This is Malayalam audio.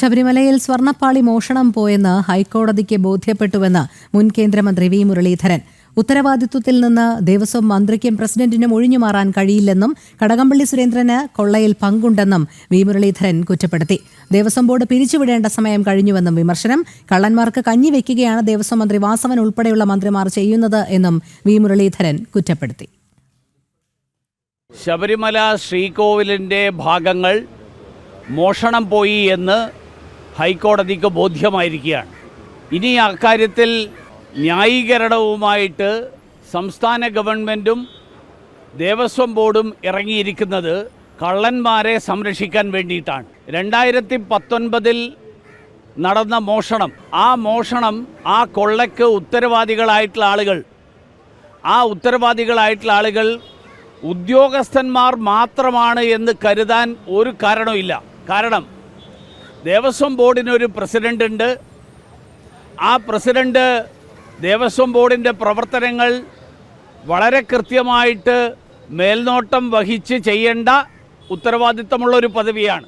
ശബരിമലയിൽ സ്വർണപ്പാളി മോഷണം പോയെന്ന് ഹൈക്കോടതിക്ക് ബോധ്യപ്പെട്ടുവെന്ന് മുൻ കേന്ദ്രമന്ത്രി വി മുരളീധരൻ. ഉത്തരവാദിത്വത്തിൽ നിന്ന് ദേവസ്വം മന്ത്രിക്കും പ്രസിഡന്റിനും ഒഴിഞ്ഞു മാറാൻ കഴിയില്ലെന്നും കടകംപള്ളി സുരേന്ദ്രന് കൊള്ളയിൽ പങ്കുണ്ടെന്നും വി മുരളീധരൻ കുറ്റപ്പെടുത്തി. ദേവസ്വം ബോർഡ് പിരിച്ചുവിടേണ്ട സമയം കഴിഞ്ഞുവെന്നും വിമർശനം. കള്ളന്മാർക്ക് കഞ്ഞി വയ്ക്കുകയാണ് ദേവസ്വം മന്ത്രി വാസവൻ ഉൾപ്പെടെയുള്ള മന്ത്രിമാർ ചെയ്യുന്നത് എന്നും വി മുരളീധരൻ കുറ്റപ്പെടുത്തി. ശബരിമല ശ്രീകോവിലിന്റെ ഭാഗങ്ങൾ മോഷണം പോയി എന്ന് ഹൈക്കോടതിക്ക് ബോധ്യമായിരിക്കുകയാണ്. ഇനി അക്കാര്യത്തിൽ ന്യായീകരണവുമായിട്ട് സംസ്ഥാന ഗവൺമെന്റും ദേവസ്വം ബോർഡും ഇറങ്ങിയിരിക്കുന്നത് കള്ളന്മാരെ സംരക്ഷിക്കാൻ വേണ്ടിയിട്ടാണ്. രണ്ടായിരത്തി പത്തൊൻപതിൽ നടന്ന മോഷണം ആ മോഷണം ആ കൊള്ളയ്ക്ക് ഉത്തരവാദികളായിട്ടുള്ള ആളുകൾ ആ ഉത്തരവാദികളായിട്ടുള്ള ആളുകൾ ഉദ്യോഗസ്ഥന്മാർ മാത്രമാണ് എന്ന് കരുതാൻ ഒരു കാരണവുമില്ല. കാരണം ദേവസ്വം ബോർഡിനൊരു പ്രസിഡന്റ് ഉണ്ട്. ആ പ്രസിഡന്റ് ദേവസ്വം ബോർഡിന്റെ പ്രവർത്തനങ്ങൾ വളരെ കൃത്യമായിട്ട് മേൽനോട്ടം വഹിച്ച് ചെയ്യേണ്ട ഉത്തരവാദിത്തമുള്ള ഒരു പദവിയാണ്.